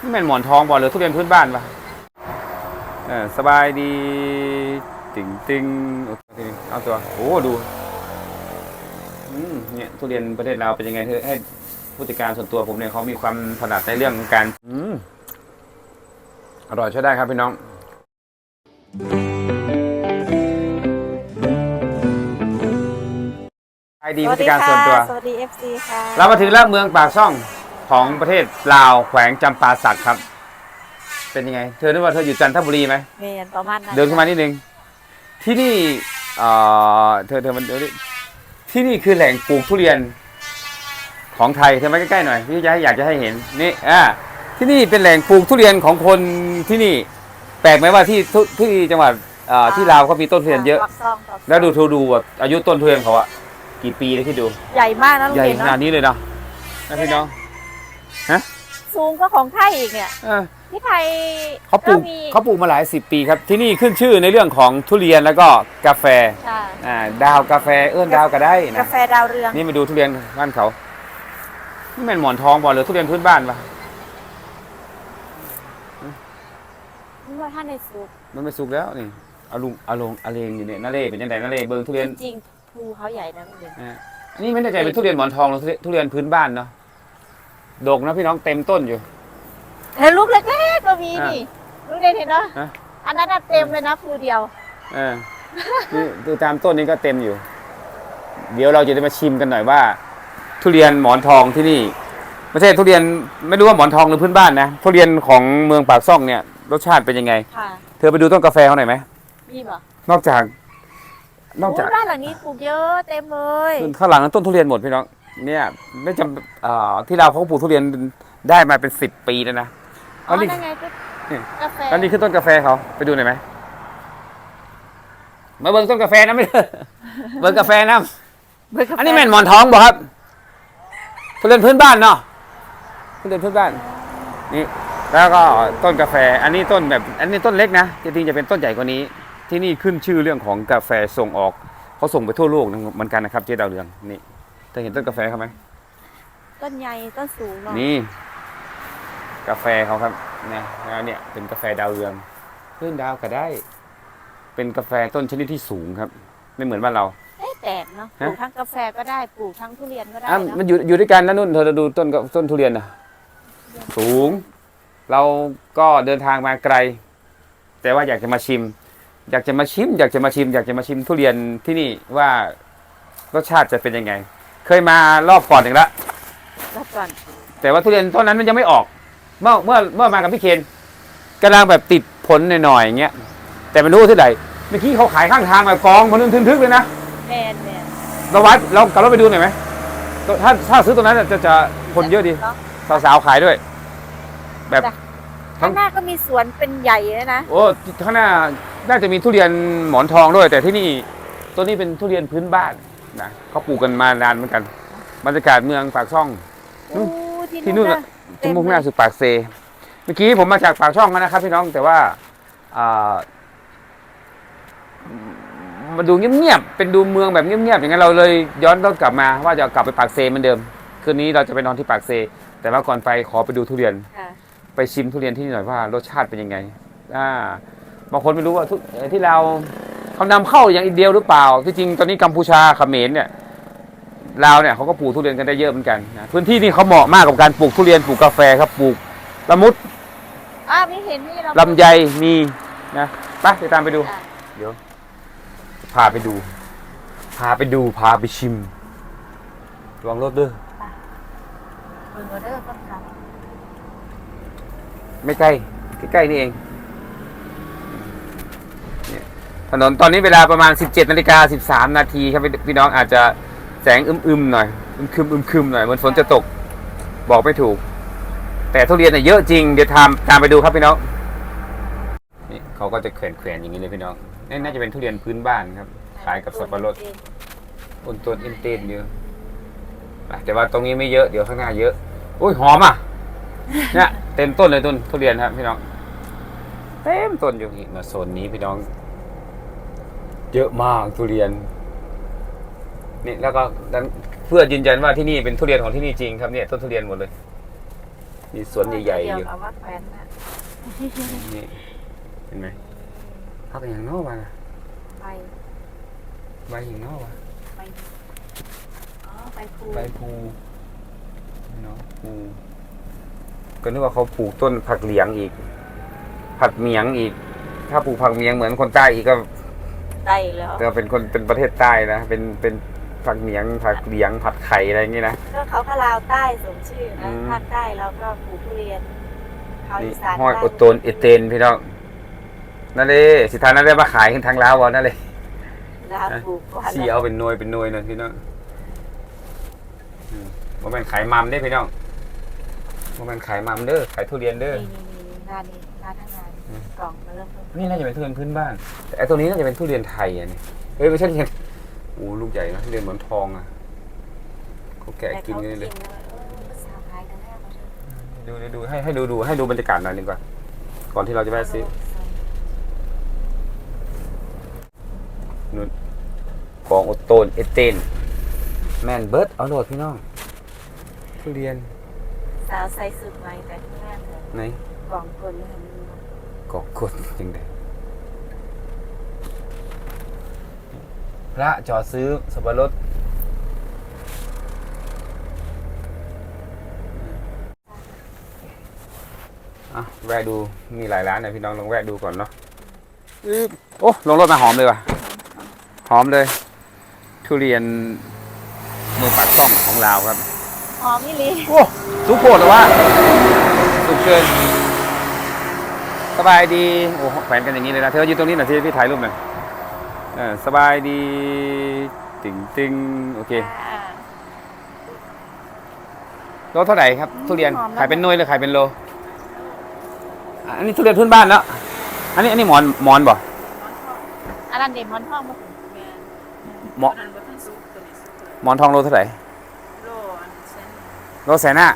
นี่แม่นหมอนทองบ่หรือทุเรียนพื้นบ้านปะเออสบายดีติ่งติ่งโอเคเอาตัว โอ้ดูอืมเนี่ยทุเรียนประเทศเราวเป็นยังไงเธอให้ผู้จัดการส่วนตัวผมเนี่ยเขามีความถนัดในเรื่องการอืมอร่อยใช้ได้ครับพี่น้องไอดีผู้จัดการส่วนตัว สวัสดี FC ค่ะ เรามาถึงแล้วเมืองปากช่อง ของประเทศลาวแขวงจำปาสักครับ เป็นยังไง เธอนึกว่าเธออยู่จันทบุรีไหมเมนประมาณนั้นเดินขึ้นมานิดนึง ที่นี่เอ่อเธอเธอมันเดี๋ยวนี้ที่นี่คือแหล่งปลูกทุเรียนของไทยเธอมาใกล้ๆหน่อยพี่จะให้อยากจะให้เห็นนี่อ่าที่นี่เป็นแหล่งปลูกทุเรียนของคนที่นี่ แปลกไหมว่าที่ทุที่จังหวัดเอ่อที่ลาวเขามีต้นทุเรียนเยอะ ปักซองปักซองแล้วดูทูดูแบบอายุต้นทุเรียนเขาอะกี่ปีเลยที่ดู ใหญ่มากนะลุงใหญ่เด่นขนาดเนาะนี้เลยนะนะพี่น้อง สูงก็ของไทยอีกเนี่ยเออที่ไทยเขาปลูกมีเขาปลูกมาหลายสิบปีครับ ที่นี่ขึ้นชื่อในเรื่องของทุเรียนแล้วก็กาแฟค่ะอ่าดาวกาแฟเอื้อนดาวก็ได้กานะแฟดาวเรืองนี่มาดูทุเรียนบ้านเขา นี่เป็นหมอนทองบ่หรือทุเรียนพื้นบ้านปะนี่ว่าท่านในสุกมันไม่สุกแล้วนี่อาลุงอาลงอาเลงอยู่เนี่ยนาเล่เป็นยังไงนาเล่เบิ้งทุเรียนจริงๆภูเขาใหญ่นะลุงเด่นอ่าอันนี้ไม่แน่ใจเป็นทุเรียนหมอนทองหรือทุเรียนทุเรียนพื้นบ้านเนาะ ดกนะพี่น้องเต็มต้นอยู่เห็นลูกเล็กๆก็มีอะนี่ลุงเด่นเห็นเนาะฮะอันนั้นน่ะเต็มเลยนะภูเดียวเออนี่ดูตามต้นนี้ก็เต็มอยู่ เดี๋ยวเราจะได้มาชิมกันหน่อยว่า ทุเรียนหมอนทองที่นี่ไม่ใช่ทุเรียนไม่รู้ว่าหมอนทองหรือพื้นบ้านนะทุเรียนของเมืองปากซ่องเนี่ยรสชาติเป็นยังไง ค่ะ เธอไปดูต้นกาแฟเขาหน่อยไหมมีป่ะนอกจาก นอกจากโบ้านหลังนี้ปลูกเยอะเต็มเลยข้างหลังนั้นต้นทุเรียนหมดพี่น้อง เนี่ยไม่จำเอ่อที่เราวเขาปลูกทุเรียนได้มาเป็นสิบปีแล้วนะอ๋ออันนี้นั่นไงก็นี่กาแฟอันนี้คือต้นกาแฟเขาไปดูหน่อยไหมมาเบิ่งต้นกาแฟนะไม่เบิ่งกาแฟนะเบอร์กาแฟอันนี้แม่นหมอนทองบ่ครับทุเรียนพื้นบ้านเนาะทุเรียนพื้นบ้านนี่แล้วก็ต้นกาแฟ อันนี้ต้นแบบ อันนี้ต้นเล็กนะจริงๆจะเป็นต้นใหญ่กว่านี้ ที่นี่ขึ้นชื่อเรื่องของกาแฟส่งออกเขาส่งไปทั่วโลกนะเหมือนกันนะครับเจ๊ดาวเรืองนี่ เธอเห็นต้นกาแฟเขาไหมต้นใหญ่ต้นสูงเนาะนี่ กาแฟเขาครับเนี่ยแล้วเนี่ยเป็นกาแฟดาวเรืองเพื่อนดาวก็ได้ เป็นกาแฟต้นชนิดที่สูงครับ ไม่เหมือนบ้านเรา เอ๊ะแปลกเนาะปฮะ ลูกทั้งกาแฟก็ได้ปลูกทั้งทุเรียนก็ได้อะเนาะมันอยู่อยู่ด้วยกันนะนุ่นเธอจะดูต้นกับต้นทุเรียนนะสูง เราก็เดินทางมาไกล แต่ว่าอยากจะมาชิม อยากจะมาชิม อยากจะมาชิม อยากจะมาชิมทุเรียนที่นี่ว่ารสชาติจะเป็นยังไง เคยมารอบก่อนหนึ่งละรับก่อนแต่ว่าทุเรียนต้นนั้นมันยังไม่ออก เมื่อเมื่อเมื่อมากับพี่เคนกำลังแบบติดผลหน่อยๆอย่างเงี้ยแต่ไม่รู้ที่ไหนเมื่อกี้เขาขายข้างทางแบบกองมันทึกๆเลยนะแมนแมนเราวัดเรากลับรถไปดูหน่อยไหมถ้าถ้าซื้อตรงนั้นจะจะคนเยอะดีเนาะสาวๆขายด้วย แบบข้างหน้าก็มีสวนเป็นใหญ่เลยนะโอ้ข้างหน้าน่าจะมีทุเรียนหมอนทองด้วย แต่ที่นี่ตัวนี้เป็นทุเรียนพื้นบ้าน นะเขาปลูกกันมานานเหมือนกันบรรยากาศเมืองปากช่องนู่อู้นที่ที่นู่นู่นนอะนะที่มุ่งหน้าสู่ปากเซ เมื่อกี้ผมมาจากปากช่องนะครับ พี่น้องแต่ว่าอ่ามันดูเงียบๆเป็นดูเมืองแบบเงียบๆอย่างนั้นเราเลยย้อนรถกลับมา ว่าจะกลับไปปากเซเหมือนเดิม คืนนี้เราจะไปนอนที่ปากเซ แต่ว่าก่อนไปขอไปดูทุเรียน ค่ะ ไปชิมทุเรียนที่นี่หน่อยว่ารสชาติเป็นยังไง อ่า บางคนไม่รู้ว่าทุเอ่อที่เรา เขานำเข้าอย่างเดียวหรือเปล่า ที่จริงตอนนี้กัมพูชาเขมรเนี่ยลาวเนี่ยเขาก็ปลูกทุเรียนกันได้เยอะเหมือนกันนะพื้นที่นี่เขาเหมาะมากกับการปลูกทุเรียนปลูกกาแฟครับปลูกละมุดอ้าวไม่เห็นนี่เราลำไยมีนะไปเดี๋ยวตามไปดูอะเดี๋ยว พาไปดู พาไปดูพาไปชิมระวังรถด้วยเบิ่งออเดอร์ก่อนค่ะไม่ใกล้ใกล้ๆนี่เองเนี่ย ถนนตอนนี้เวลาประมาณ 17นาฬิกา13 นาทีครับพี่น้องอาจจะแสงอึมๆหน่อยอึมคึมอึมคึมหน่อยเหมือนฝนจะตกบอกไม่ถูก แต่ทุเรียนเนี่ยเยอะจริงเดี๋ยวตามตามไปดูครับพี่น้องนี่เขาก็จะแขวนแขวนๆอย่างนี้เลยพี่น้องนี่น่าจะเป็นทุเรียนพื้นบ้านครับขายกับสับปะรดต้นต้นอินเตนเยอะอะแต่ว่าตรงนี้ไม่เยอะเดี๋ยวข้างหน้าเยอะอุ้ยหอมอะเนี่ยเต็มต้นเลยต้นทุเรียนครับพี่น้อง เต็มต้นอยู่นี่มาโซนนี้พี่น้อง เยอะมากทุเรียนนี่แล้วก็ดันเพื่อยืนยันว่าที่นี่เป็นทุเรียนของที่นี่จริงครับเนี่ยต้นทุเรียนหมดเลย มีสวนใหญ่ๆอเดียวยู่กับว่าแฟนน่ะนี่เห็นไหมพักอย่างนอกมาไปใบอย่างนอกมาไปอ๋อไปภูใบภูเนาะภูก็นึกว่าเขาปลูกต้นผักเหลียงอีก ผักเหมียงอีก ถ้าปลูกผักเหมียงเหมือนคนใต้อีกก็ ได้แล้วก็เป็นคนเป็นประเทศใต้นะ เป็นเป็นผักเหมียงผักเหลียงผัดไข่อะไรอย่างนี้นะ ก็เขาก็ลาวใต้สมชื่ออืนะม ภาคใต้เราก็ปลูกทุเรียนเขานี่อีสานห้อยใต้อดโตนเอเตนพี่น้องนั่นเลยสิทานั่นได้มาขายขึ้นทางลาววะนั่นเลยลาวปลูกก่อนสีเอาเป็นหน่วยเป็นหน่วยนั่นพี่น้องอืมว่าเป็นขายมัมได้อพี่น้องว่าเป็นขายมัมเด้อขายทุเรียนเด้อ นี่นี่นี่ร้านนี้ร้านทางงานอืม กล่องมาเริ่มต้นนี่น่าจะเป็นทุเรียนพื้นบ้านแต่ไอ้ตัวนี้น่าจะเป็นทุเรียนไทยอะนี่เฮ้ยไม่ใช่ทุเรียนโอ้ลูกใหญ่นะทุเรียนเหมือนทองอะเขาแกะกินกันเลยแต่ขากินแล้วเออสาวขายกันแน่เขาเถอะดูดูดูให้ให้ดูดูให้ดูบรรยากาศหน่อยหนึงก่อนก่อนที่เราจะแวะซื้อนู่นของอดโตนเอเตนแมนเบิร์ดเอาโหลดพี่น้องทุเรียนสาวใส่สุดใหม่แต่ที่แรกเลยไหน กล่องคนเลย กอกกดจริงเด้พระจอดซื้อสับปะรดอะแวะดูมีหลายร้านนะพี่น้องลองแวะดูก่อนเนาะอึ๊บโอ้ลงรถมาหอมเลยว่ะ หอมเลย ทุเรียนเมืองปากช่องของลาวครับ หอมนี่ลีโอ้สุกโคตรเลยว่าสุกเกิน สบายดีโอ้แขวนกันอย่างนี้เลยนะเธอยืนตรงนี้หน่อยที่พี่ถ่ายรูปหน่อยเออสบายดีติงติงโอเคอ่าโลเท่าไหร่ครับ ทุเรียนหอมแล้ว ขายเป็นหน่วยหรือขายเป็นโลอะอันนี้ทุเรียนพื้นบ้านแล้วอันนี้อันนี้หมอนหมอนบ่อันนั้นเดมอนทองมาหมอนหมอนทองโลเท่าไหร่โลอันเซนโลแสนห้า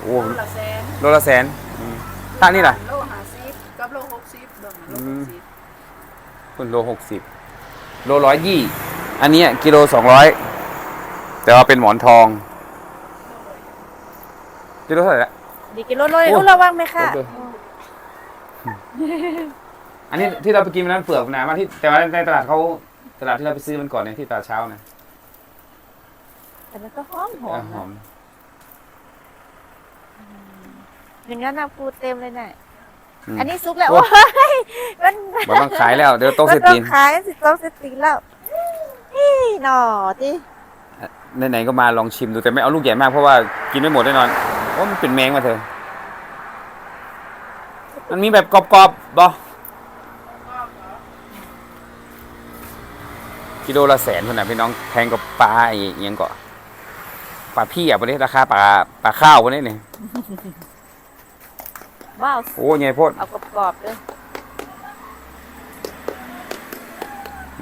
โอ้โลละแสนโลละแสนอืมถ้านี่ล่ะโลห้าสิบกับ โลหกสิบเบิ่งโลอืหมกสิบคุณโลหกสิบโลร้อยยี่อันเนี้ยกิโลสองร้อยแต่ว่าเป็นหมอนทองกิโลเท่าไหร่ละ ดีกิโลโลยโอ้อุ้ระวังไหมค่ะโอเคอันนี้ที่เราไปกินวันนั้นเปลือกหนามากที่แต่ว่าในตลาดเขาตลาดที่เราไปซื้อมันก่อนเนี่ยที่ตลาดเช้านะแต่มันก็หอมหอเอมอหอมอย่างนั้นนะพูดเต็มเลยน่ะม อันนี้ซุปแล้วโอ้โอ้ยมันมันต้องขายแล้ว เดี๋ยวโต๊ะเสมันตีต้อนงขายสิโต๊ะเสตีนแล้วนี่หน่อที่ไหนๆก็มาลองชิมดูแต่ไม่เอาลูกใหญ่มากเพราะว่ากินไม่หมดแน่นอนเพราะมันเป็นแมงมาเถอะมันมีแบบกรอบๆบอกิโลละแสนคนน่ะพี่น้องแพงกว่าปลาไอ้เอียงก็ปลาพี่อะประเทศราคาปลาปลาข้าวประเทศนี่ ว้าวโอ้ใหญ่โพดเอากรอบๆเลย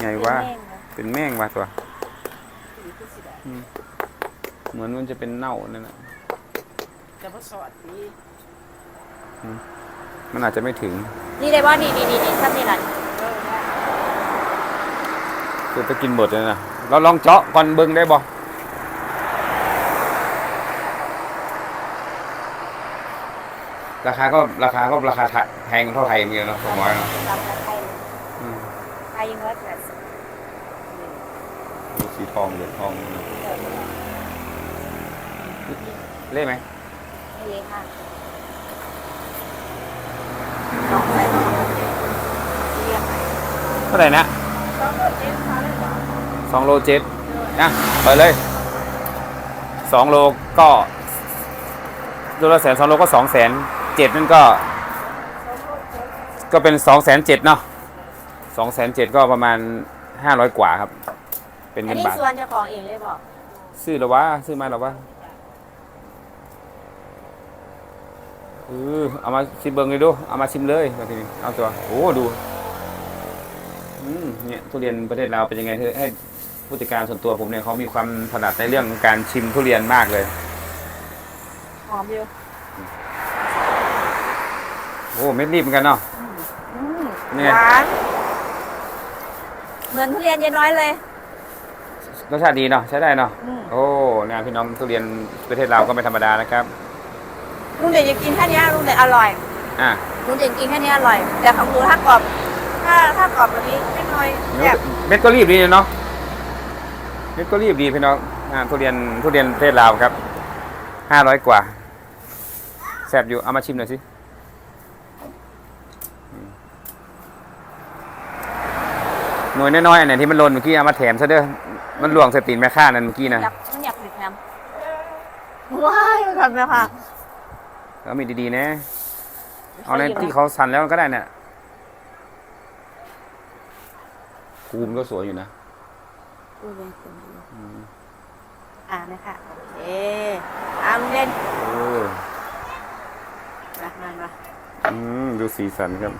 ใหญ่ว่าเป็นแม่งนะเป็นแมงว่ะตัวอืมเหมือนมันจะเป็นเน่านั่นแหละจะมาสอดดีมันอาจจะไม่ถึง นี่ได้บ่นี่นี่นี่นี่ซ้ำนี่ล่ะเออได้คือจะกินหมดเลยนะเราลองเจาะก่อนเบิ่งได้บ่ ราคาก็ราคาก็ราคาไทยแพงเท่าไทยเหมือนกันเนาะผมว่าเนาะตำละไทยอืมไทยยังร้อยแปดสิบดูสีทองเหลืองทองเล่ไหมนี่เองค่ะลองใส่เรียงเท่าไหร่นะต้องโดดเจ็ดมาเลยบ่สองโลเจ็ดนะเปิดเลยสองโลก็โลละแสนสองโลก็สองแสน เจ็ดนั่นก็ ก็เป็นสองแสนเจ็ดเนาะสองแสนเจ็ดก็ประมาณห้าร้อยกว่าครับ เป็นอัเงินนนี้บาทส่วนเจ้าของเองเลยบอกซื้อแล้ววะซื้อมาแล้ววะเออเอามาชิมเบิงเลยดูเอามาชิมเลยมาทีนี้เอาตัวโอ้ดูอืมเนี่ยทุเรียนประเทศเราวเป็นยังไงเธอให้ผู้จัดการส่วนตัวผมเนี่ยเขามีความถนัดในเรื่องการชิมทุเรียนมากเลยหอมอยู่ โอ้เม็ดรีบเหมือนกันเนาะอืมเนี่ยหวานเหมือนทุเรียนเย็นน้อยเลย รสชาติดีเนาะใช้ได้เนาะอืม โอ้นะพี่น้องทุเรียนประเทศเราวก็ไม่ธรรมดานะครับทลุงเด่นจะกินแค่เนี้ยลุงเด่นอร่อยอะลุงเด่นกินแค่เนี้ยอร่อย แต่ของหนูถ้ากรอบ ถ้าถ้ากรอบแบบนี้ไม่น้อยแบบเม็ดก็รีบดีเนาะเม็ดก็รีบดีพี่น้องอ่าทุเรียนทุเรียนประเทศลาวครับห้าร้อยกว่าแซ่บอยู่เอามาชิมหน่อยสิอืม หน่วยน้อยๆอันไหนที่มันหล่นเมื่อกี้เอามาแถมซะเด้อมันหลวงสตีนแม่ค้านั่นเมื่อกี้นะอยากมันอยากผลิตแฮมว้ายมันทำไหมคะแล้วมีดีๆนะ เอาในที่เขาสั่นแล้วก็ได้เนี่ยภูมิก็สวยอยู่นะอุ้ยเป็นคนดีอ่านะคะโอเคอ่าลุงเด่นเออมามามาอืม ดูสีสันครับ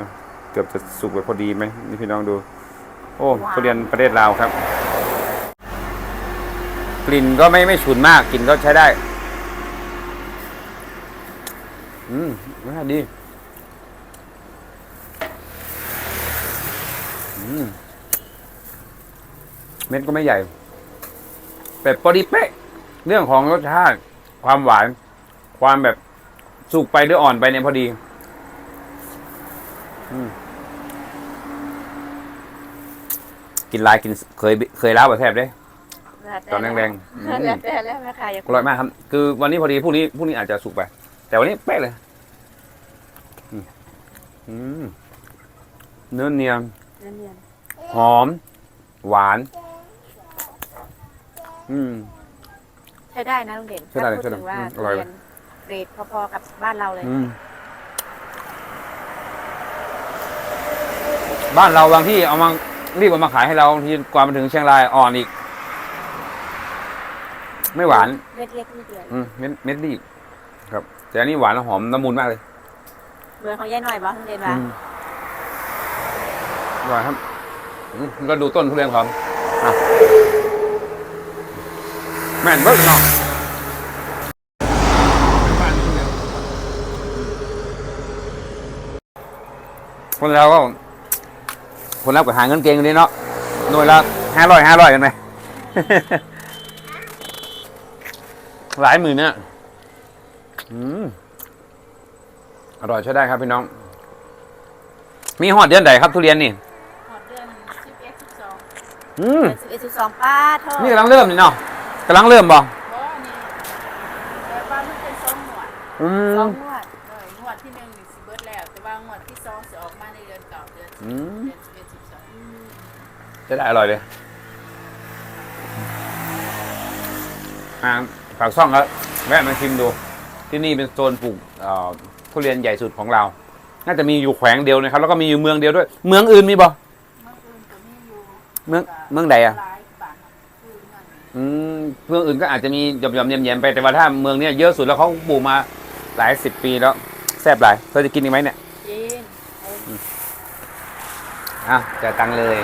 นะ เกือบจะสุกไปพอดีไหมนี่พี่น้องดู โอ้ทุเรียนประเทศลาวครับ กลิ่นก็ไม่ไม่ฉุนมากกลิ่นก็ใช้ได้ อืมน่าดีอืมเม็ดก็ไม่ใหญ่แต่พอดีเป๊ะ เรื่องของรสชาติ ความหวาน ความแบบสุกไปหรืออ่อนไปเนี่ยพอดี อืม กินลายกินเคยเคยล้าวแบบแทบได้ ตอนแรงๆอืม แล้วแต่แล้วแม่ค่ะอยากอร่อยมากครับ คือวันนี้พอดีพรุ่งนี้พรุ่งนี้อาจจะสุกไป แต่วันนี้เป๊ะเลยอืมอืมเนื้อเนียน เนียนหอม หวาน อืม ๆใช้ได้นะลุงเด่นใช้ได้ถ้าพูดใช้ได้ถึงว่าอืมอร่อย เรียนเกรดพอๆกับบ้านเราเลยอืม บ้านเราบางที่เอามา รีบเอามาขายให้เราบางทีกว่ามาถึงเชียงรายอ่อนอีก ไม่หวาน เม็ดเล็กนิดเดียวอืมเม็ดเม็ดรีบครับ แต่อันนี้หวานและหอมละมุนมากเลยเหมือนของยายหน่อยบ้างลุงเด่นอืว่ามอร่อยครับอืมก็ดูต้นทุเรียนครับอะแม่นเบิ้งเนาะคนเราก็ คนเราก็หาเงินเก่งอยู่ดีเนาะหน่วยละห้าร้อยห้าร้อยกันไหมหลายหมื่นเนี่ยอืมอร่อยใช้ได้ครับพี่น้อง มีหอดเดือนใดครับทุเรียนนี่หอดเดือนสิบเอ็ดสิบสองอืมสิบเอ็ดสิบสองป้าเท่านี่กำลังเริ่มนี่เนาะกำลังเริ่มบ่บ่นี่แต่ว่ามันเป็นสองหมวดอืสอมงงวดเออหมวดที่หนึ่งนี่สิเบิดแล้ว แต่ว่าหมวดที่สองสิออกมาในเดือนเก่าเดือนสิบอืมเดือน ใช้ได้อร่อยเลยอ่าฝากซ่องแล้วแวะมาชิมดู ที่นี่เป็นโซนปลูกเอ่อทุเรียนใหญ่สุดของเรา น่าจะมีอยู่แขวงเดียวนะครับ แล้วก็มีอยู่เมืองเดียวด้วย เมืองอื่นมีบ่เมื่อคืนก็มีอยู่เมืองเมืองใดอะหลายบาทคือเงินอืมเมืองอื่นก็อาจจะมีหย่อมๆแยมๆไปแต่ว่าถ้าเมืองเนี้ยเยอะสุดแล้วเขาปลูกมาหลายสิบปีแล้วแซ่บหลายเธอจะกินอีกไหมเนี่ยเย็นอะจ่ายตังค์เลย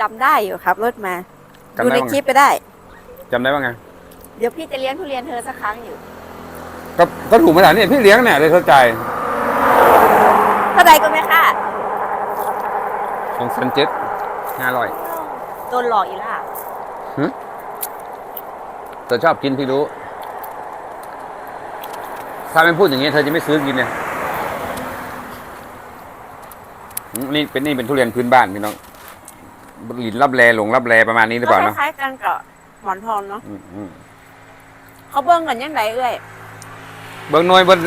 จำได้อยู่ครับ รถมา จำดูได้ในว่าคลิไงปไปได้ จำได้ว่าไงเดี๋ยวพี่จะเลี้ยงทุเรียนเธอสักครั้งอยู่ก็ก็ถูกมาแล้วเนี่ยพี่เลี้ยงเนี่ยเลยเข้าใจเท่าใดก็ไม่ค่าสองพันเจ็ดห้าร้อย โดนหลอกอีกล่ะเธอชอบกินพี่รู้ ถ้าไม่พูดอย่างนี้เธอจะไม่ซื้อกินเนี่ยอืมนี่เป็นนี่เป็นทุเรียนพื้นบ้านพี่น้อง หลินรับแลหลงรับแลประมาณนี้หรือเปล่าก็เนาะคล้ายๆกันกับหมอนทองเนาะอืมอืมเขาเบิ้งกันยังไงเอ้ยเบิ้งหน่วยเบิ้ง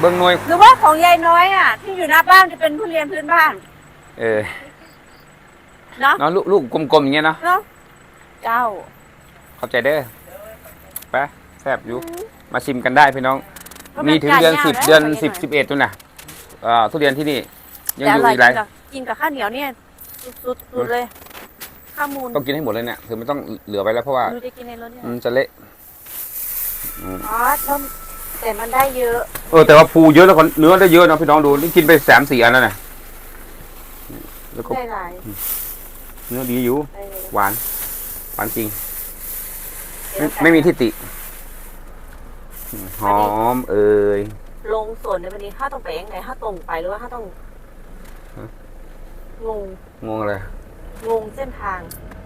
เบิ้งหน่วยหรือว่าของยายน้อยอะ ที่อยู่หน้าบ้านจะเป็นทุเรียนพื้นบ้านเออเนาะเนาะลูกลูกกลมๆอย่างเงี้ยเนาะเนาะเจ้าเข้าใจเด้อไปแซ่บอยู่ มาชิมกันได้พี่น้องก็มีป็ถึงเดือนการสิบย่างะเดือนขงยายสิบหยสิบเอ็ดตัวน่ะเอ่อทุเรียนที่นี่ ยังแต่ออยู่ร่อยอีกหลายกินกับกินกับข้าวเหนียวเนี่ยสุดๆสุดเลย ข้าวมูลต้องกินให้หมดเลยเนี่ยคือไม่ต้องเหลือไปแล้วเพราะว่าดูจะกินในรถเนี่ยมันจะเละอืมอ๋อต้มแต่มันได้เยอะเออแต่ว่าภูเยอะแล้วก็เนื้อได้เยอะนะพี่น้องดูนี่กินไปสามสี่อันแล้วนะแล้วก็ได้หลายเนื้อดีอยู่ได้เลยหวาน หวานจริงเดี๋ไม่ยวไม่มีทิฏฐิหอม เอ่ยลงส่วนในวันนี้ถ้าต้องไปยังไงถ้าตรงไปหรือว่าถ้าต้องฮะงงงงเลย งงเส้นทาง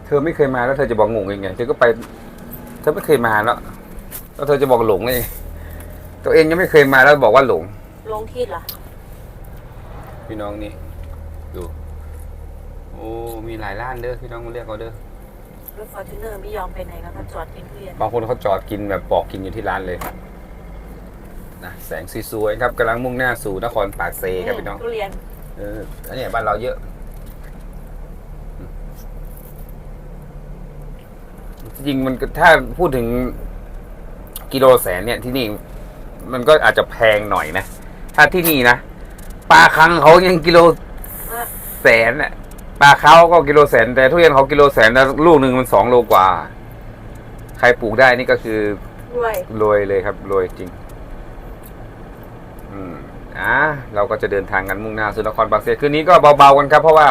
เธอไม่เคยมาแล้วเธอจะบอกงงยังไง เธอก็ไป เธอไม่เคยมาแล้วแล้วเธอจะบอกหลงเลยตัวเองยังไม่เคยมาแล้วบอกว่าหลง ลงที่เหรอ พี่น้องนี่ ดู โอ้ มีหลายร้านเด้อ พี่น้องเรียกเอาเด้อ รถฟอร์จูเนอร์ไม่ยอมไปไหนแล้วก็จอดกินทุเรียนบางคนเขาจอดกินแบบปอกกินอยู่ที่ร้านเลย นะแสงสวยๆครับกำลังมุ่งหน้าสู่นครปากเซครับพี่น้อง ทุเรียน เอออันนี้บ้านเราเยอะอืม จริงๆมันก็ถ้าพูดถึงกิโลแสนเนี่ยที่นี่ มันก็อาจจะแพงหน่อยนะ ถ้าที่นี่นะปลาคังเขายังกิโลแสนน่ะปลาเขาก็กิโลแสน แต่ทุเรียนเขากิโลแสนแล้วลูกหนึ่งมันสองโลกว่า ใครปลูกได้นี่ก็คือด้วยรวยเลยครับรวยจริง อืมอะเราก็จะเดินทางกันมุ่งหน้าสู่นครบางเซคืนนี้ก็เบาๆกันครับ เพราะว่า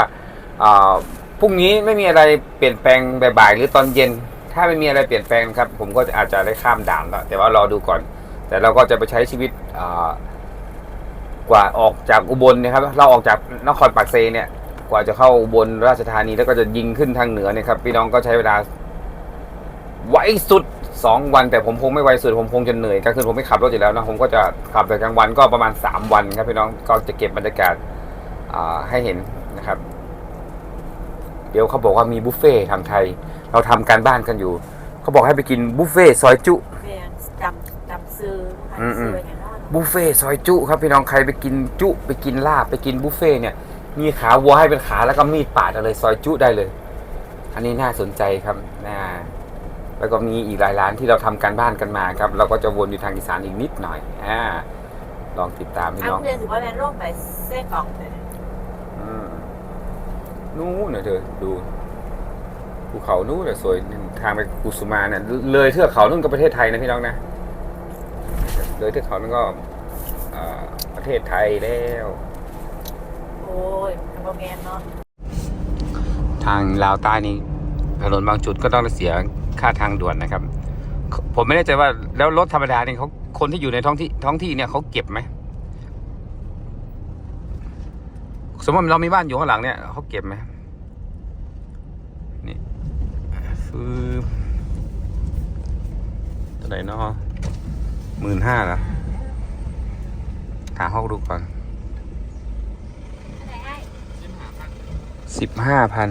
อ่าพรุ่งนี้ไม่มีอะไรเปลี่ยนแปลงบ่ายๆหรือตอนเย็น ถ้าไม่มีอะไรเปลี่ยนแปลงครับ ผมก็อาจจะได้ข้ามด่านแล้ว แต่ว่ารอดูก่อน แต่เราก็จะไปใช้ชีวิตกว่าออกจากอุบลนะครับ เราออกจากนครปากเซเนี่ย กว่าจะเข้าอุบลราชธานีแล้วก็จะยิงขึ้นทางเหนือเนี่ยครับพี่น้องก็ใช้เวลาไวสุดสองวันแต่ผมคงไม่ไวสุดผมคงจะเหนื่อยกลางคืนผมไม่ขับรถอยู่แล้วนะผมก็จะขับแต่กลางวันก็ประมาณสามวันครับพี่น้องก็จะเก็บบรรยากาศให้เห็นนะครับ เดี๋ยวเขาบอกว่ามีบุฟเฟ่ทางไทย เราทำการบ้านกันอยู่ เขาบอกให้ไปกินบุฟเฟ่ต์ซอยจุเรียนจำจำซื้ออืมอืมซื้ออย่างนั้นบุฟเฟ่ต์ซอยจุครับพี่น้องใครไปกินจุไปกินลาบไปกินบุฟเฟ่ต์เนี่ยมีขาวัวให้เป็นขาแล้วก็มีดปาดเอาเลยซอยจุได้เลย อันนี้น่าสนใจครับน่าแล้วก็มีอีกหลายร้านที่เราทำการบ้านกันมาครับ เราก็จะวนอยู่ทางอีสานอีกนิดหน่อยอ่าลองติดตามพี่อันน้องเรียนถือว่าเป็นโรคไปเส้กล่องเลยอืมนู้นน่ะเธอดู ภูเขานู้นน่ะสวยทางไปกุสุมาเนี่ยเลยเทือกเขานู่นก็ประเทศไทยนะพี่น้องนะ เลยเทือกเขานั่นก็อ่าประเทศไทยแล้ว โอ้ยโปรแกรมเนาะทางลาวใต้นี่ถนนบางจุดก็ต้องเสียค่าทางด่วนนะครับ ผมไม่แน่ใจว่าแล้วรถธรรมดาเนี่ยเขาคนที่อยู่ในท้องที่ท้องที่เนี่ยเขาเก็บไหมสมมติเรามีบ้านอยู่ข้างหลังเนี่ยเขาเก็บไหมนี่ ฟืบเท่าไหร่เนาะหมื่นห้าเหรอหาห้องดูก่อนสิบห้าพัน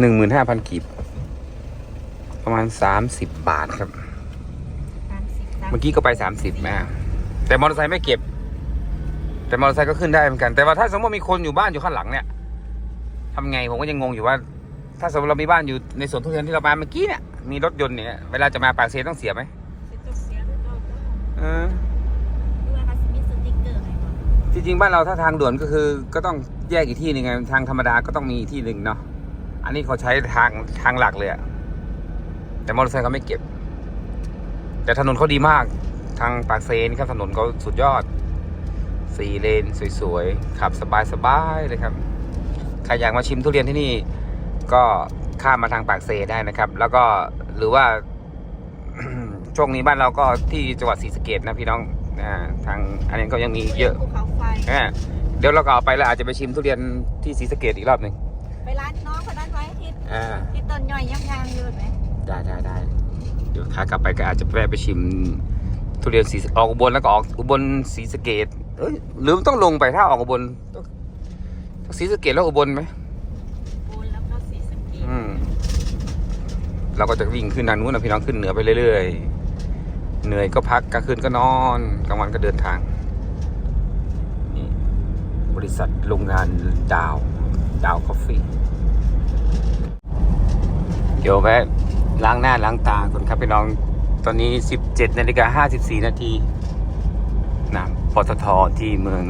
หนึ่งหมื่นห้าพันกีบ ประมาณสามสิบบาทครับ เมื่อกี้ก็ไปสามสิบมาแต่มอเตอร์ไซค์ไม่เก็บ แต่มอเตอร์ไซค์ก็ขึ้นได้เหมือนกัน แต่ว่าถ้าสมมติมีคนอยู่บ้านอยู่ข้างหลังเนี่ยทำไงผมก็ยังงงอยู่ว่า ถ้าสมมติเรามีบ้านอยู่ในสวนทุเรียนที่เรามาเมื่อกี้เนี่ยมีรถยนต์เนี่ยเวลาจะมาปากเซต้องเสียไหมเออจริงๆบ้านเราถ้าทางด่วนก็คือ ก็ต้องแยกอีกที่หนึงไงทางธรรมดาก็ต้องมีอีกที่หนึ่งเนาะอันนี้เขาใช้ทางทางหลักเลยอะแต่มอเตอร์ไซค์เขาไม่เก็บ แต่ถนนเขาดีมากทางปากเซนครับถนนเขาสุดยอดสี่เลนสวยๆขับสบายๆเลยครับใครอยากมาชิมทุเรียนที่นี่ ก็ข้ามมาทางปากเซได้นะครับ แล้วก็หรือว่าช่วงนี้บ้านเราก็ที่จังหวัดศรีสะเกดนะพี่น้องอ่าทางอันนี้ก็ยังมีเยอะภูเขาไฟอ่าเดี๋ยวเราก็เอาไปแล้วอาจจะไปชิมทุเรียนที่ศรีสะเกดอีกรอบหนึ่งไปร้านน้องคนนั้นไว้ที่อ่าที่ต้นย่อยย่ำยางอยู่ไหมได้ได้ได้เดี๋ยวขากลับไปก็อาจจะแวะไปชิมทุเรียนสีออกอุบลแล้วก็ออกอุบลศรีสะเกดเอ้ยหรือมันต้องลงไปถ้าออกอุบลต้องศรีสะเกดแล้วอุบลไหม ปูนแล้วก็สีสะเกี อืม เราก็จะวิ่งขึ้นทางนู้นนะพี่น้องขึ้นเหนือไปเรื่อยๆ เหนื่อยก็พักกลางคืนก็นอนกลางวันก็เดินทางนี่บริษัทโรงงานดาว ดาวคอฟฟี่เดี๋ยวแวะล้างหน้าล้างตาก่อนครับพี่น้องตอนนี้ 17นาฬิกา54นาทีนะปตทที่เมือง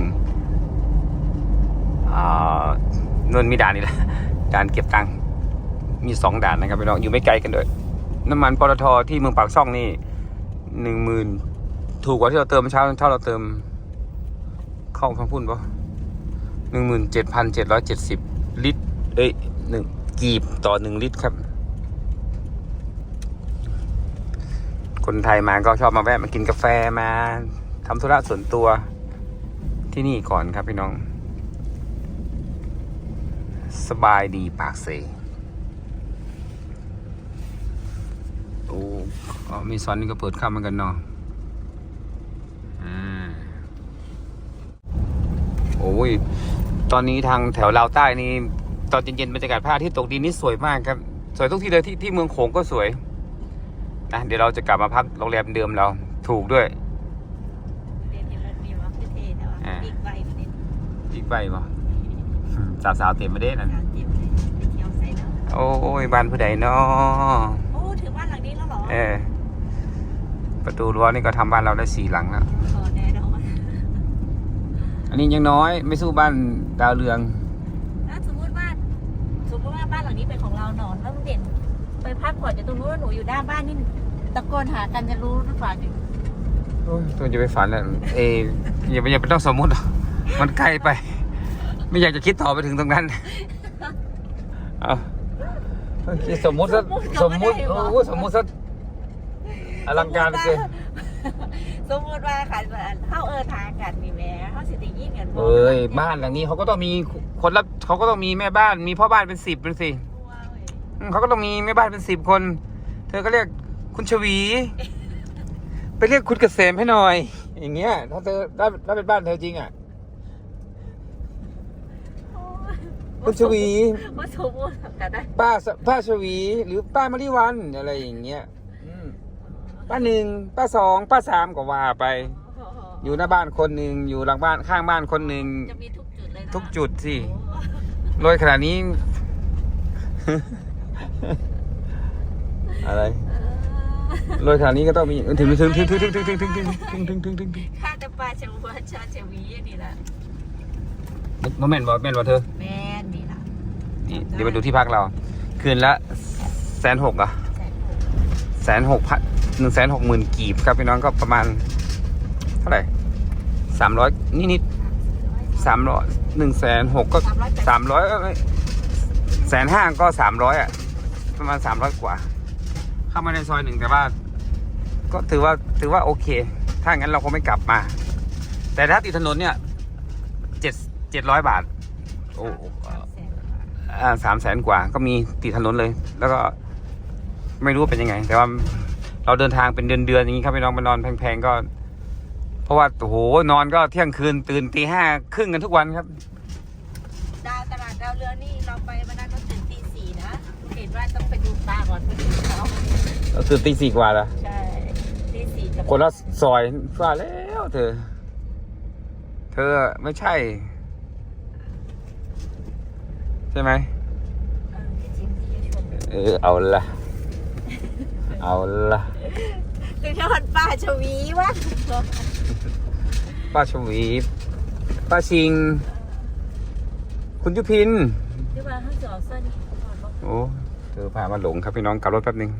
อ่านนมีด่านนี่แหละด่านเก็บตังค์ มีสองด่านนะครับพี่น้องอยู่ไม่ไกลกันด้วย น้ำมันปตทที่เมืองปากช่องนี่หนึ่งหมื่นถูกกว่าที่เราเติมเช้าเท่าเราเติม เข้าคำพูดปะหนึ่งหมื่นเจ็ดพันเจ็ดร้อยเจ็ดสิบลิตร เอ้ยหนึ่งกีบต่อหนึ่งลิตรครับ คนไทยมาก็ชอบมาแวะมากินกาแฟมาทำธุระส่วนตัวที่นี่ก่อนครับพี่น้อง สบายดีปากเซ โอ้อ๋อมีซอนนี่ก็เปิดเข้าเหมือนกันเนาะอ่าโอ้ย ตอนนี้ทางแถวลาวใต้นี่ ตอนเย็นๆบรรยากาศพระอาทิตย์ตกดินนี่สวยมากครับ สวยทุกที่เลยที่ที่เมืองโขงก็สวยนะเดี๋ยวเราจะกลับมาพักโรงแรมเดิมเรา ถูกด้วยเรียนเห็นรถมีว่าคือเทแต่ว่าอ่าบิ๊กไบค์มันเด่นอีกใบปะสาวสาวๆเต็มประเด็นนั่นสามเจ็บเลยไปเที่ยวไซน์แล้วโอ้ยบ้านผู้ใดเนาะ เหรอเออ ประตูรั้วนี่ก็ทำบ้านเราได้สี่หลังแล้วขอแน่นอนอันนี้ยังน้อยไม่สู้บ้านดาวเรืองถ้าสมมติว่าสมมติว่าบ้านหลังนี้เป็นของเราหนอนแล้วลุงเด่นไปพักผ่อนอยู่ตรงนู้นแล้วหนูอยู่หน้าบ้านนี่ตะโกนหากันจะรู้หรือเปล่าเนี่ยโอ้ยตัวจะไปฝันแล้วเอยอย่าไปอย่าไปต้องสมมุติหรอกมันใกล้ไป ไม่อยากจะคิดต่อไปถึงตรงนั้น เอาคิดสมมุติซะสมมุติโอ้สมมุติซะ อลังการเกิน สมมติว่าค่ะเข้าเออทางกันมีแม่เข้าสิติยิ่งกันบ่เอ้ยบ้านหลังนี้เขาก็ต้องมีคนรับเขาก็ต้องมีแม่บ้าน มีพ่อบ้านเป็นสิบเป็นสิว้าวเว้ยอืมเขาก็ต้องมีแม่บ้านเป็นสิบคน เธอก็เรียกคุณชวี ไปเรียกคุณเกษมให้หน่อย อย่างเงี้ย ถ้าเธอถ้าถ้าเป็นบ้านเธอจริงอะ โอ้ยคุณชวี ว่าสมมติกันได้ป้าสป้าชวี หรือป้ามริวันอะไรอย่างเงี้ยอืม ป้าหนึ่งป้าสองป้าสามก็ว่าไป อยู่หน้าบ้านคนหนึ่งอยู่หลังบ้านข้างบ้านคนหนึ่งจะมีทุกจุดเลยนะทุกจุดสิโอ้โรยขนาดนี้ อะไรเออโรยขนาดนี้ก็ต้องมีถึงถึงถึงถึงถึงถึงถึงถึงถึงถึงถึงถึงถึงถึงข้าแต่ปลาเชวัวชาเชวีนี่แหละน้องแม่นบอกแม่นบอกเธอแม่นนี่ล่ะนี่เดี๋ยวไปดูที่พักเรา คืนละแสนหกอะแสนหกแสนหกพัน หนึ่งแสนหกหมื่นกีบครับพี่น้องก็ประมาณ เท่าไหร่สามร้อยนิดนิดสามร้อยหนึ่งแสนหกก็สามร้อยแสนห้าก็สามร้อยอะ ประมาณสามร้อยกว่า เข้ามาในซอยหนึ่งแต่ว่า ก็ถือว่าถือว่าโอเค ถ้างั้นเราคงไม่กลับมา แต่ถ้าติดถนนเนี่ยเจ็ดเจ็ดร้อยบาท โอ้สามแสนอ่าสามแสนกว่าก็มีติดถนนเลย แล้วก็ไม่รู้ว่าเป็นยังไง แต่ว่า เราเดินทางเป็นเดือนเดือนๆอย่างนี้ครับไปนอนไปนอนแพงๆก็ เพราะว่าโอ้โหนอนก็เที่ยงคืนตื่นตีห้าครึ่งกันทุกวันครับดาวตลาดดาวเรืองนี่เราไปวันนั้นก็ตื่นตีสี่นะเห็นว่าต้องไปดูปลาก่อนไปดูเขาเราตื่นตีสี่กว่าแล้วใช่ตีสี่กับคนละซอยว่าแล้วเธอ เธอไม่ใช่ ใช่ไหมเออที่จริงที่ยูชมเออเอาละ เอาละถึงทอดป้าชวีวะป้าชวีป้าชิง คุณยุพินที่ว่าเขาจะเอาเส้นก่อนบอกโอ้เธอพามาหลงครับพี่น้องกลับรถแป๊บนึง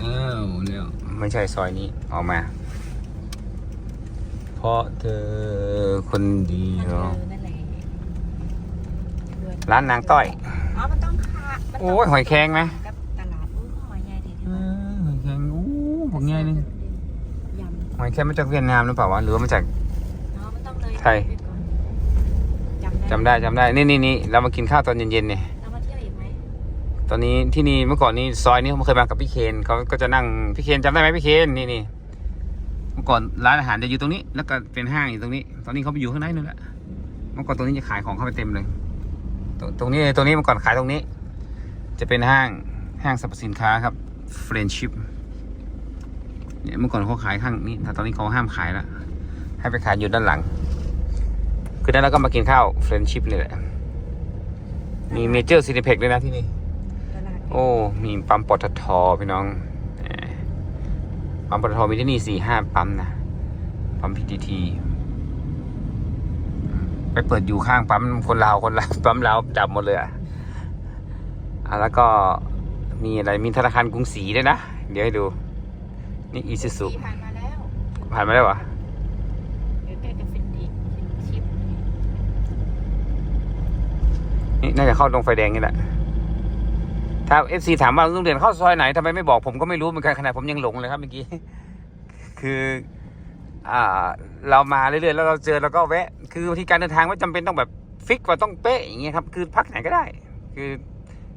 อ้าวเนี่ยไม่ใช่ซอยนี้ออกมา เพราะเธอคนเดียวนั่นแหละร้านนางต้อย อ๋อ มันต้องค่ะมันต้งโอ้ยหอยแครงไหม ผมใหญ่นึงยำหอยแครงมาจากเวียดนามหรือเปล่าวะหรือว่ามาจากอ๋อมันต้องเลยไทยไปก่อนจำได้จำได้นี่นี่นี่เรามากินข้าวตอนเย็นๆเนี่ยเรามาเที่ยวอีกไหมตอนนี้ที่นี่เมื่อก่อนนี้ซอยนี้ผมเคยมากับพี่เคนเขาก็จะนั่งพี่เคนจำได้ไหมพี่เคนนี่นี่เมื่อก่อนร้านอาหารจะอยู่ตรงนี้ แล้วก็เป็นห้างอยู่ตรงนี้ ตอนนี้เขาไปอยู่ข้างในนู่นแหละเมื่อก่อนตรงนี้จะขายของเข้าไปเต็มเลยตรงตรงนี้ตรงนี้เมื่อก่อนขายตรงนี้ จะเป็นห้างห้างสรรพสินค้าครับเฟรนชิพ เนี่ยเมื่อก่อนเขาขายข้างนี้แต่ตอนนี้เขาห้ามขายแล้วให้ไปขายอยู่ด้านหลัง คือนั้นเราก็มากินข้าวเฟรนชิพเลยแหละ มีเมเจอร์ซีนิเพ็กด้วยนะที่นี่ตลาดโอ้ มีปั๊มปตทพี่น้องเอ่อปั๊มปตทมีที่นี่สี่ห้าปั๊มนะ ปั๊มพีทีทีไปเปิดอยู่ข้างปั๊มคนลาวคนลาวปั๊มลาวจับหมดเลยอะอะแล้วก็มีอะไรมีธนาคารกรุงศรีด้วยนะ เดี๋ยวให้ดู นี่อีซิสุที่ผ่านมาแล้วผ่านมาแล้วเหรอเดี๋ยวแกจะฟินดีฟินชิปนี่น่าจะเข้าตรงไฟแดงนี่แหละถ้าเอฟซีถามว่าลุงเด่นเข้าซอยไหนทำไมไม่บอกผมก็ไม่รู้เหมือนกันขนาดผมยังหลงเลยครับเมื่อกี้ คืออ่าเรามาเรื่อยๆแล้วเราเจอแล้วก็แวะ คือบางทีการเดินทางไม่จำเป็นต้องแบบฟิกว่าต้องเป๊ะอย่างเงี้ยครับ คือพักไหนก็ได้ คือ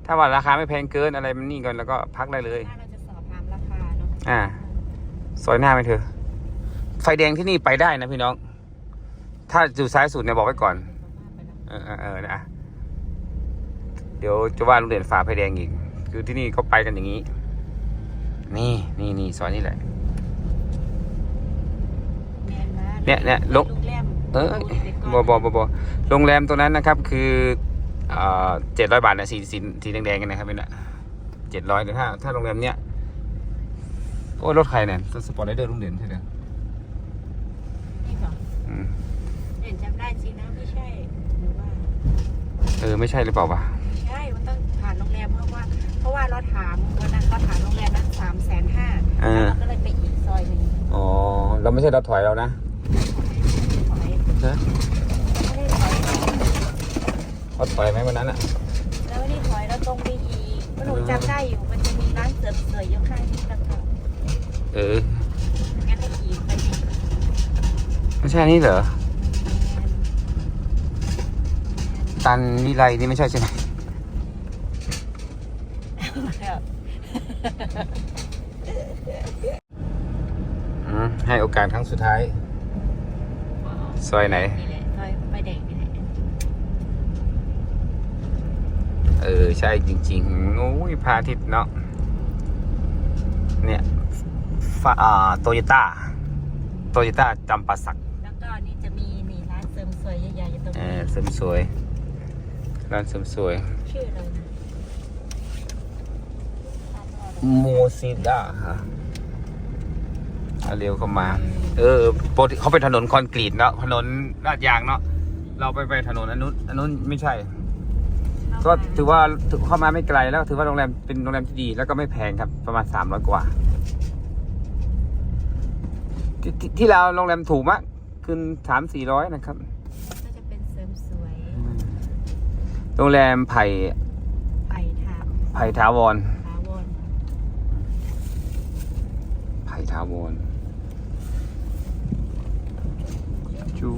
ถ้าว่าราคาไม่แพงเกินอะไรมันนี่ก่อนแล้วก็พักได้เลยถ้าเราจะอ่า ซอยหน้าไปเถอะไฟแดงที่นี่ไปได้นะพี่น้อง ถ้าอยู่ซ้ายสุดเนี่ยบอกไว้ก่อน เออเออเออนะเดี๋ยวจะว่าโรงเรียนฝ่าไฟแดงอีก คือที่นี่เขาไปกันอย่างนี้ นี่นี่นี่ซอยนี้แหละ เนี่ยเนี่ยลงโรงแรมเออบอบอบอบโรงแรมตัวนั้นนะครับ คือเจ็ดร้อยบาทนะสีสีสีแดงๆกันนะครับเป็นเจ็ดร้อยแต่ถ้าถ้าโรงแรมเนี้ย โอ้ยรถใครเนี่ยรถสปอร์ตไรเดอร์ลุงเด่นใช่ไหมนี่ก่อนอืมเด่นจำได้จริงนะไม่ใช่หรือว่าเออไม่ใช่หรือเปล่าวะไม่ใช่มันต้องผ่านโรงแรมเพราะว่า เพราะว่าเราถามวันนั้นเราถามโรงแรมนั้นสามแสนห้าเออเราก็เลยไปอีกซอยหนึ่งอ๋อเราไม่ใช่เราถอยเรานะถอยฮะไม่ได้ถอยเขาถอยไหมวันนั้นอะแล้วไม่ได้ถอยเราตรงไปอีกเพราะหนูจำได้อยู่มันจะมีร้านเสริมสวยอยู่ข้างนี้แล้วก็ เอองั้นให้ขี่ไปอีกไม่ใช่อันนี่เหรอ ตันวิไลนี่ไม่ใช่ใช่ไหมแล้วอืมให้โอกาสครั้งสุดท้าย ซอยไหน นี่แหละซอยไฟแดงนี่แหละเออ ใช่จริงๆโอ้ยพระอาทิตย์เนาะเนี่ยฟาอ่า โตโยต้าโตโยต้าจำปาสักแล้วก็นี่จะมีนี่ร้านเสริมสวยใหญ่ๆอยู่ตรงเอนี้อเสริมสวย ร้านเสริมสวย ชื่ออะไรนะโมซิด้าฮะเอาเร็วเข้ามา เออปกติเขาเป็นถนนคอนกรีตเนาะถนนลาดยางเนาะเราไปไปถนนอันนู้นอันนู้นไม่ใช่ ก็ถือว่าถือเข้ามาไม่ไกลแล้วถือว่าโรงแรมเป็นโรงแรมที่ดี แล้วก็ไม่แพงครับประมาณสามร้อยกว่า ที่ที่ที่เราโรงแรมถูกมากคืนสามสี่ร้อยนะครับ ก็จะเป็นเสริมสวยโรงแรมไผ่ไปทางไผ่ถาวรถาวรไผ่ถาวรจู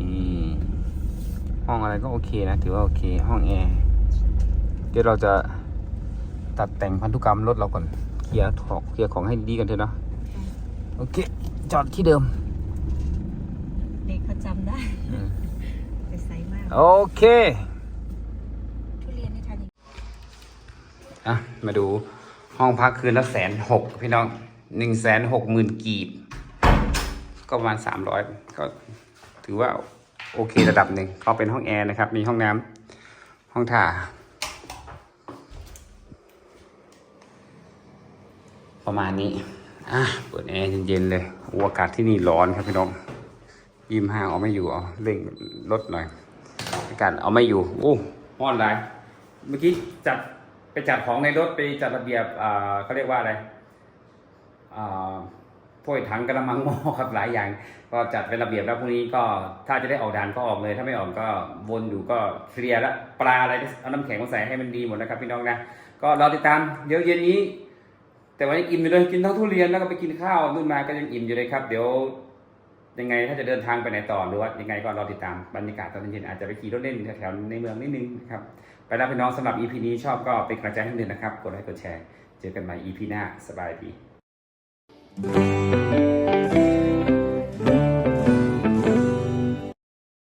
นี่ห้องอะไรก็โอเคนะ ถือว่าโอเค ห้องแอร์ เดี๋ยวเราจะตัดแต่งพันธุกรรมรถเราก่อน เคลียร์ของเคลียร์ของให้ดีกันเถอะเนาะโอเค จอดที่เดิม เด็กเขาจำได้แต่ใสมาก โอเค ทุเรียนนี่ทานยังอะ มาดูห้องพักคืนละแสนหกพี่น้องหนึ่งแสนหกหมื่นกีบ ก็ประมาณสามร้อยก็ถือว่าโอเคระดับหนึ่งก็เป็นห้องแอร์นะครับ มีห้องน้ำห้องถ่า ประมาณนี้อะเปิดแอร์เย็นๆเลยโอ้อากาศที่นี่ร้อนครับพี่น้องยิมห้างเอาไม่อยู่เอาเร่งลดหน่อยอากาศเอาไม่อยู่โอ้ห้อนไรเมื่อกี้จัดไปจัดของในรถไปจัดระเบียบอ่าเขาเรียกว่าอะไรอ่าถ้วยถังกระมังหม้อครับหลายอย่าง ก็จัดเป็นระเบียบแล้วพรุ่งนี้ก็ถ้าจะได้ออกด่านก็ออกเลย ถ้าไม่ออกก็วนอยู่ก็เคลียร์แล้วปลาอะไรเอาน้ำแข็งมาใส่ให้มันดีหมดนะครับพี่น้องนะก็รอติดตามเดี๋ยวเย็นนี้ แต่ว่ายังอิ่มอยู่เลยกินทั้งทุเรียนแล้วก็ไปกินข้าวนู่นมาก็ยังอิ่มอยู่เลยครับ เดี๋ยวยังไงถ้าจะเดินทางไปไหนต่อหรือว่ายังไงก็รอติดตามบรรยากาศตอนเย็นอาจจะไปขี่รถเล่นแถวๆในเมืองนิดนึงนะครับไปแล้วพี่น้องสำหรับ EP นี้ชอบก็เป็นกำลังใจให้หนึ่งนะครับกดไลค์กดแชร์ เจอกันใหม่ EP หน้าสบายดี